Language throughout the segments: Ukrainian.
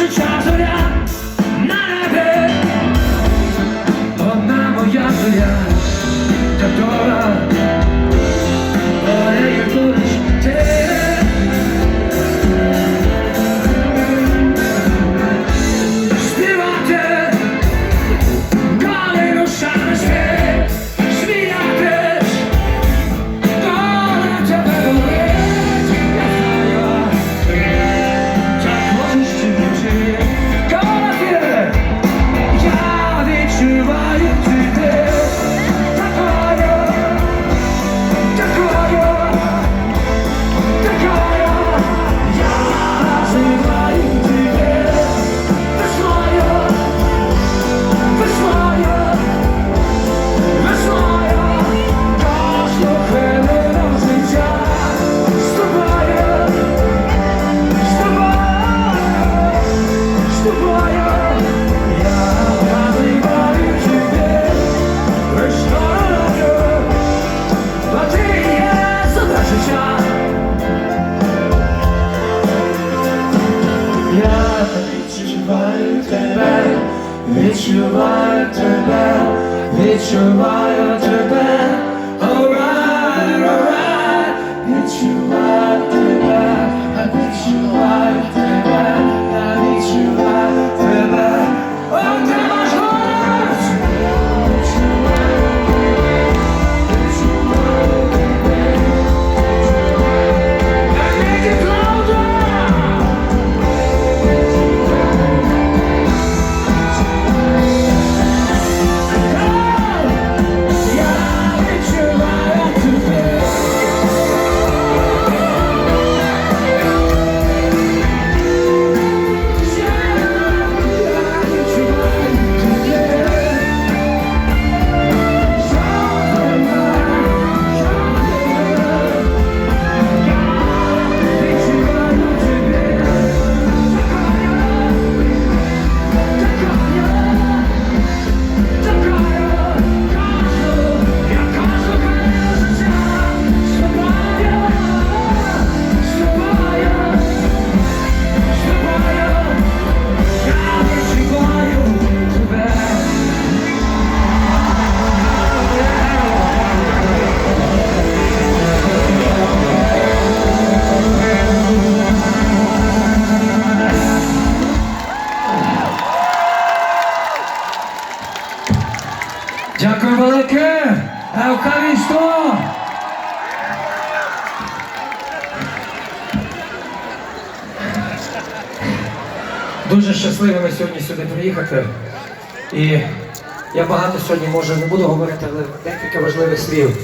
що час зоря. Велике! Евкаристо! Дуже щасливими сьогодні сюди приїхати. І я багато сьогодні може не буду говорити, але декілька важливих слів.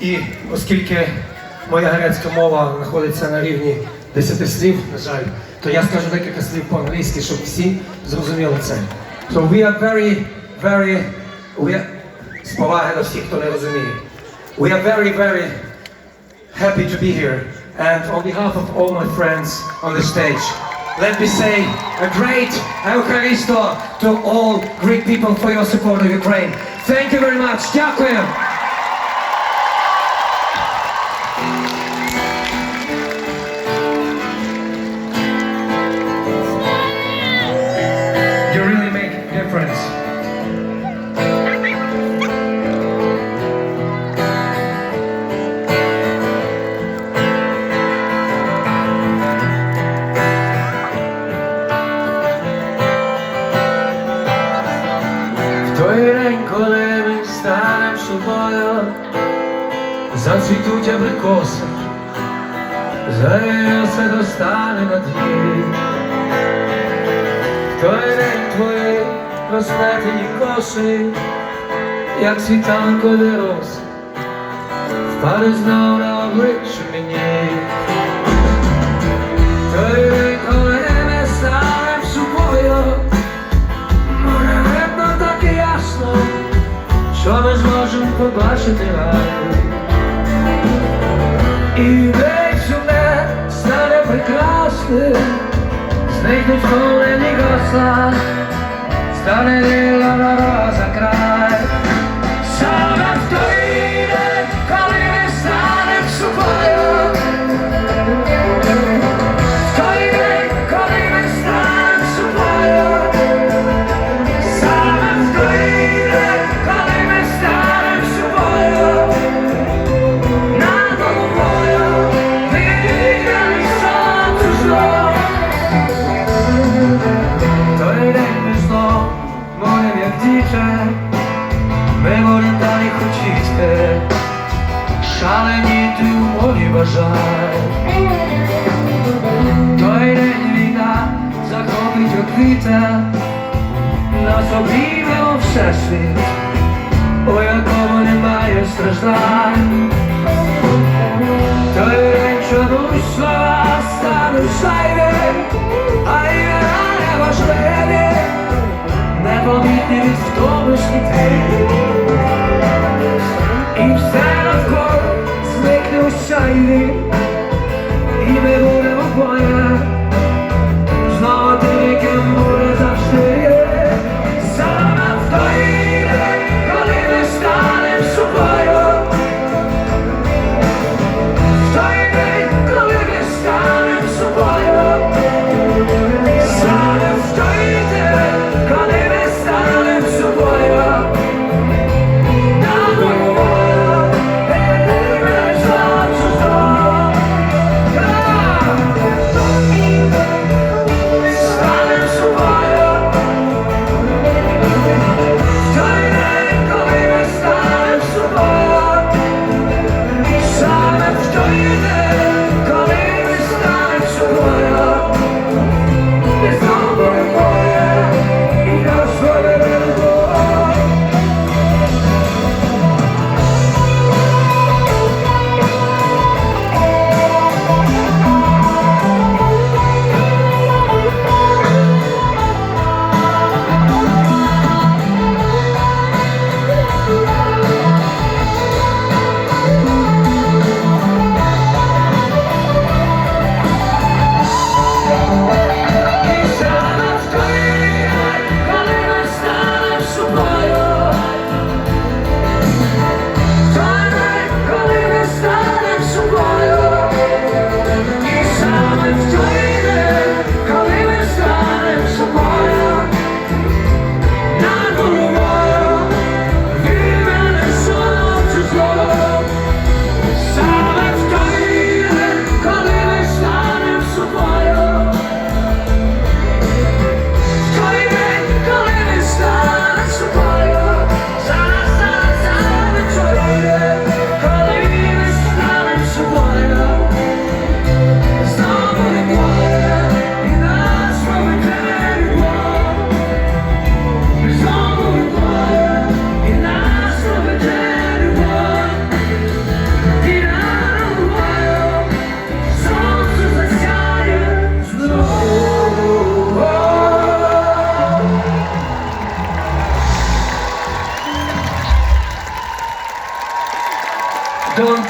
І оскільки моя грецька мова знаходиться на рівні 10 слів, на жаль, то я скажу декілька слів по-англійськи, щоб всі зрозуміли це. So we are very, very, we are, з поваги до всіх, хто не розуміє. We are very, very happy to be here. And on behalf of all my friends on the stage, let me say a great Eucharisto to all Greek people for your support of Ukraine. Thank you very much. Дякую. Зацвітуть абрикоси, все достане на двір. В той день твої розплетені коси, як світанкові роси, впаде знов на обличчя мені. Той побачити рай. І весь сумне стане прекрасним, знайдуть колені гасла, стане діла дорога оквіта, нас обійме всесвіт, у якому немає страждань. Той день чомусь слова стануть зайві, а імена неважливі, непомітні від втоми світи. І все навколо зникне у сяйві, і ми будемо двоє,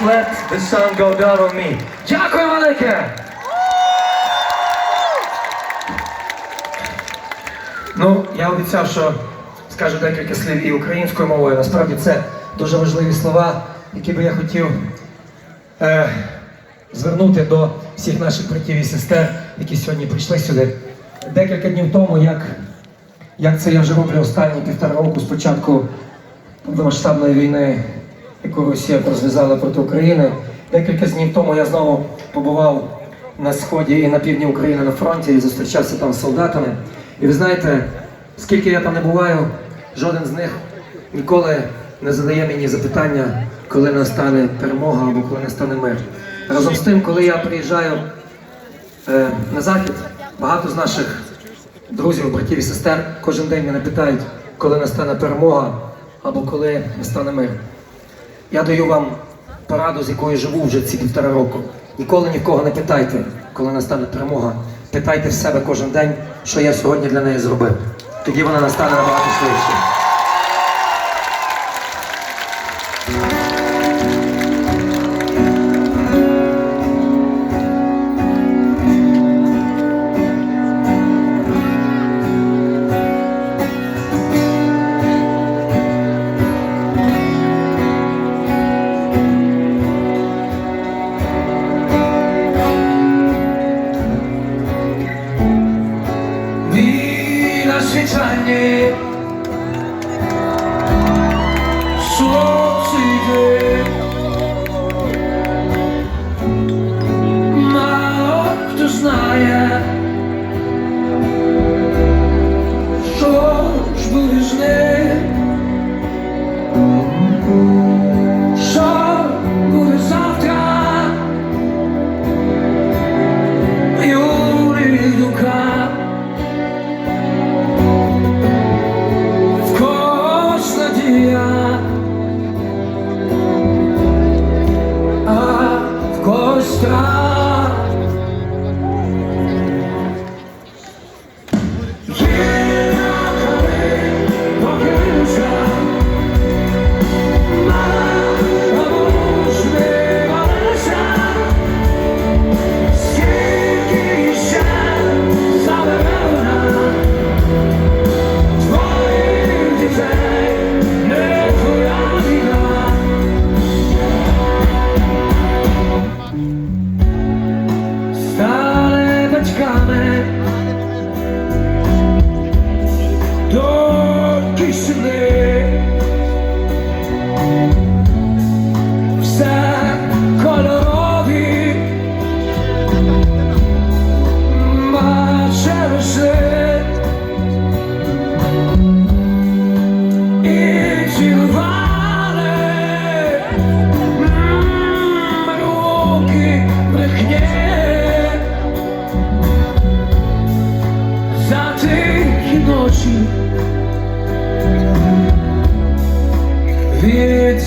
let the sun go down on me. Дякую велике! Ну, я обіцяв, що скажу декілька слів і українською мовою. Насправді це дуже важливі слова, які би я хотів е, звернути до всіх наших братів і сестер, які сьогодні прийшли сюди. Декілька днів тому, як, як це я вже роблю останні півтора року з початку повномасштабної війни, яку Росія розв'язала проти України. Декілька днів тому я знову побував на сході і на півдні України на фронті і зустрічався там з солдатами. І ви знаєте, скільки я там не буваю, жоден з них ніколи не задає мені запитання, коли настане перемога або коли настане мир. Разом з тим, коли я приїжджаю е, на захід, багато з наших друзів, братів і сестер кожен день мене питають, коли настане перемога або коли настане мир. Я даю вам пораду, з якою живу вже ці півтора року. Ніколи ні в кого не питайте, коли настане перемога. Питайте в себе кожен день, що я сьогодні для неї зробив. Тоді вона настане набагато швидше.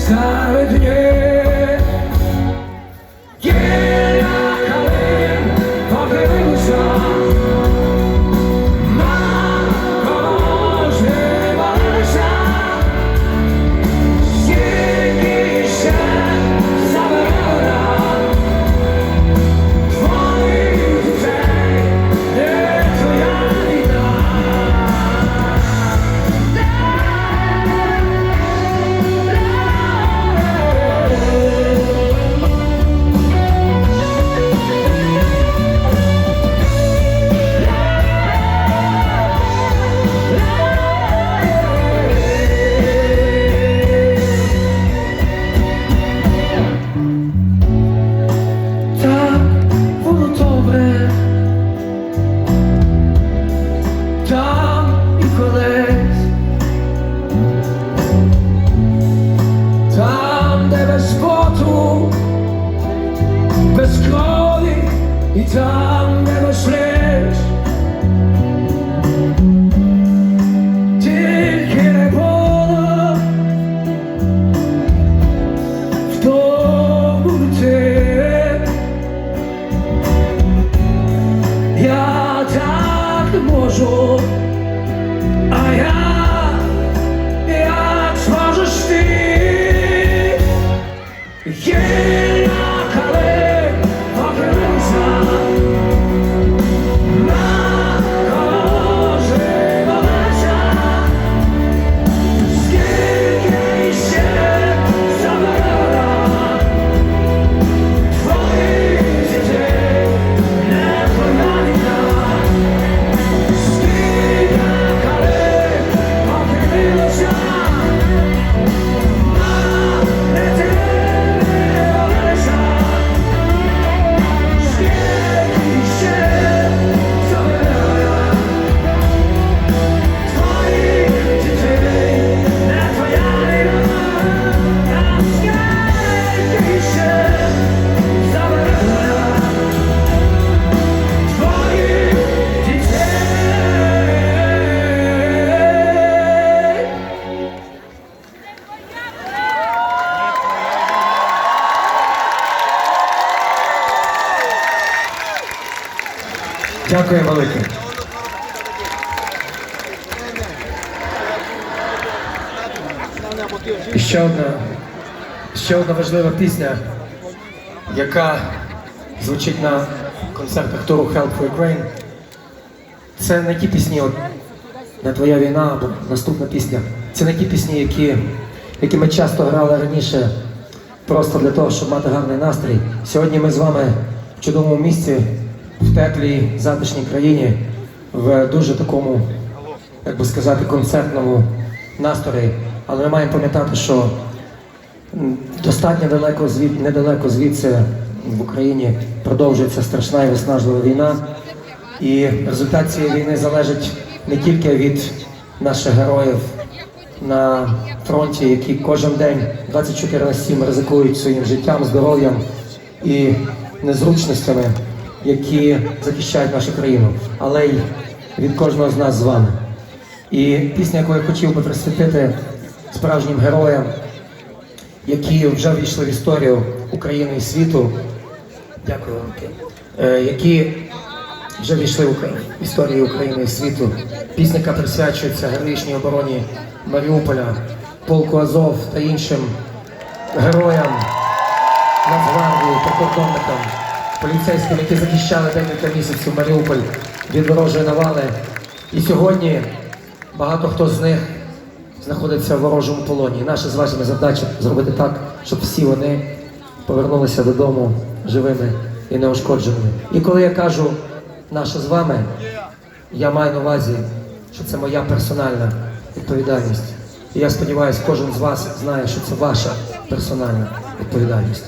time Дякую велике. І ще одна, ще одна важлива пісня, яка звучить на концертах туру Help for Ukraine. Це не ті пісні, от, не твоя війна або наступна пісня. Це не ті пісні, які, які ми часто грали раніше, просто для того, щоб мати гарний настрій. Сьогодні ми з вами в чудовому місці, в теплій, затишній країні, в дуже такому, як би сказати, концертному настрої. Але ми маємо пам'ятати, що достатньо далеко звід, недалеко звідси в Україні продовжується страшна і виснажлива війна. І результат цієї війни залежить не тільки від наших героїв на фронті, які кожен день 24 на 7 ризикують своїм життям, здоров'ям і незручностями, які захищають нашу країну, але й від кожного з нас з вами. І пісня, яку я хотів би присвятити справжнім героям, які вже війшли в історію України і світу. Дякую вам. Е, які вже війшли в історію України і світу. Пісня, яка присвячується героїчній обороні Маріуполя, полку Азов та іншим героям Нацгвардії, прикордонникам, поліцейським, які захищали декілька місяців Маріуполь від ворожої навали. І сьогодні багато хто з них знаходиться в ворожому полоні. І наша з вашими задача зробити так, щоб всі вони повернулися додому живими і неушкодженими. І коли я кажу наша з вами, я маю на увазі, що це моя персональна відповідальність. І я сподіваюся, кожен з вас знає, що це ваша персональна відповідальність.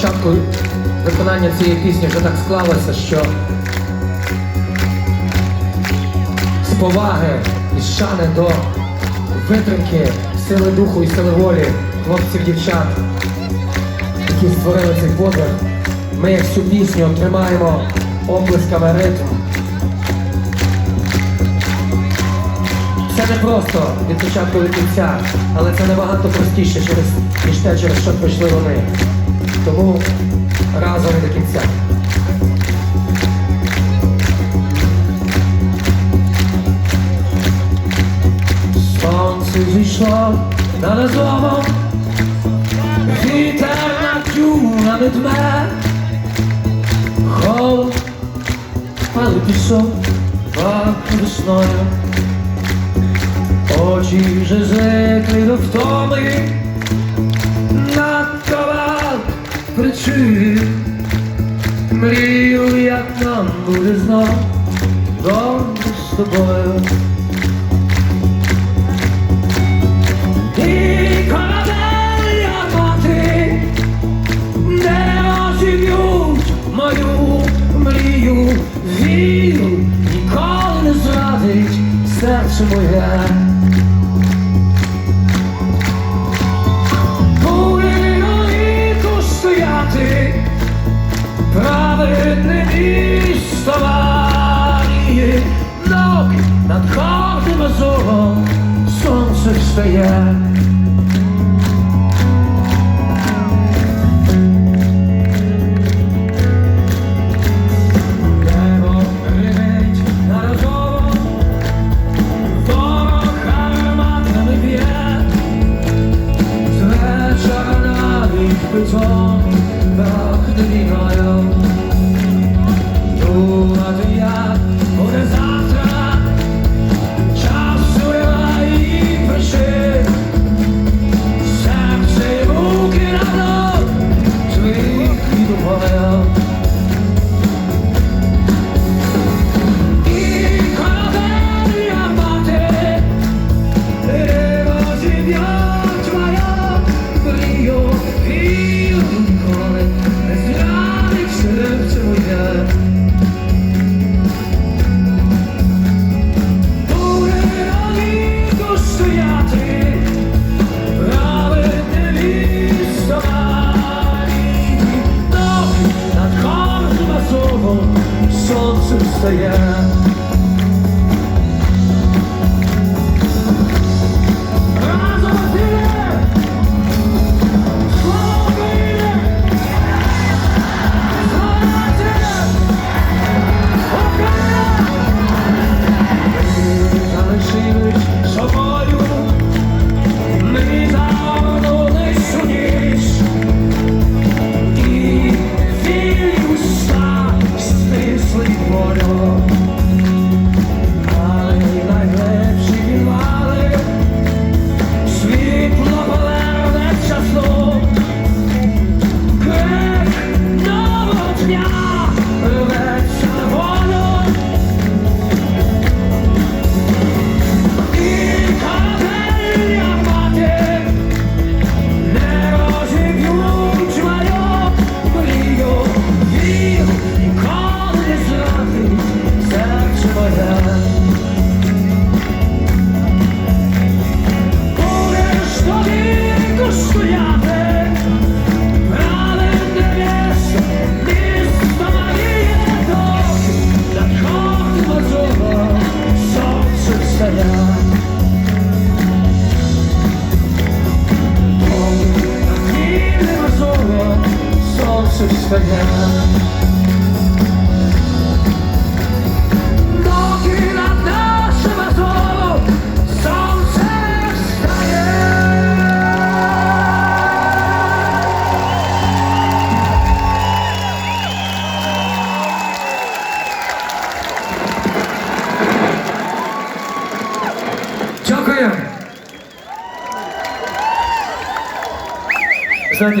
початку виконання цієї пісні вже так склалося, що з поваги і шани до витримки, сили духу і сили волі хлопців, дівчат, які створили цей подвиг, ми як всю пісню тримаємо облисками ритм. Це не просто від початку до кінця, але це набагато простіше, ніж те, через що пройшли вони. Тому разом до кінця. Сонце зійшло над Азовом, вітер на над тюнами дме, Хол але пішов пахне весною, очі вже звикли до втоми. причин Мрію, як нам буде знов дом з тобою. Мрію, віру, ніколи не зрадить серце моє. long, but could it be?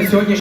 сьогодні.